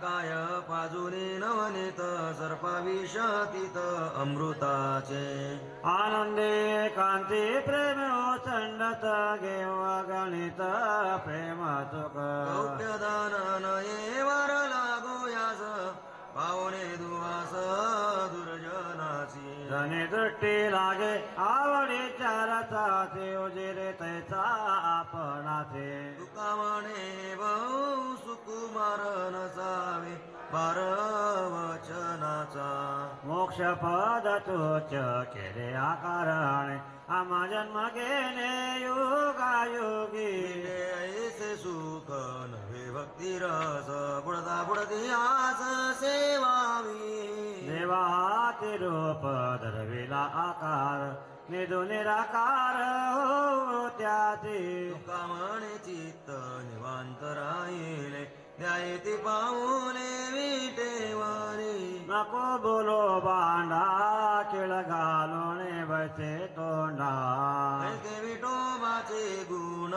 काय पाजुनी नवनीत सर्पाविषातीत अमृताचे. आनंदे कांती प्रेम ओसंडत घेव गणित प्रेम गौप्यदान ये वार लागो यास पावणे दुवास दुर्जनाची. धनी दृष्टी लागे आवडी चारचाचे उजिरे तैचा आपणाचे. नसावे बार वचनाचा मोक्ष पद तोच केले आकारणे आम्हा जन्म घेणे योगायोगी. ऐसे सुख नव्हे भक्ती रस बुडता बुडती आस सेवावी. देवा हाती रूप धरविला आकार निधू निराकार हो त्याचे तुका म्हणे चित्त निवांत राहिले न्यायती पाऊले विटेवारी नको बोलो बांडा किळ घालून बसे तोंडा. ऐके विठोबाचे गुण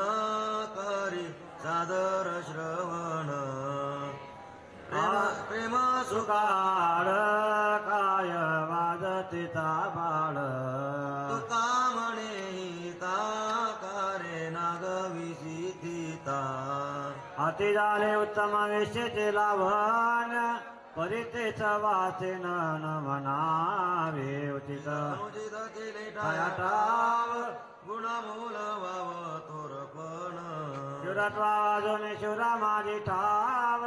करी सादर श्रवण. प्रेम प्रेम अतिदाने जाने लाभान् विषये परिते च वाचे न मना विरोचित गुणमूलोर्पण सुरट्वाजो निशुरमादि ठाव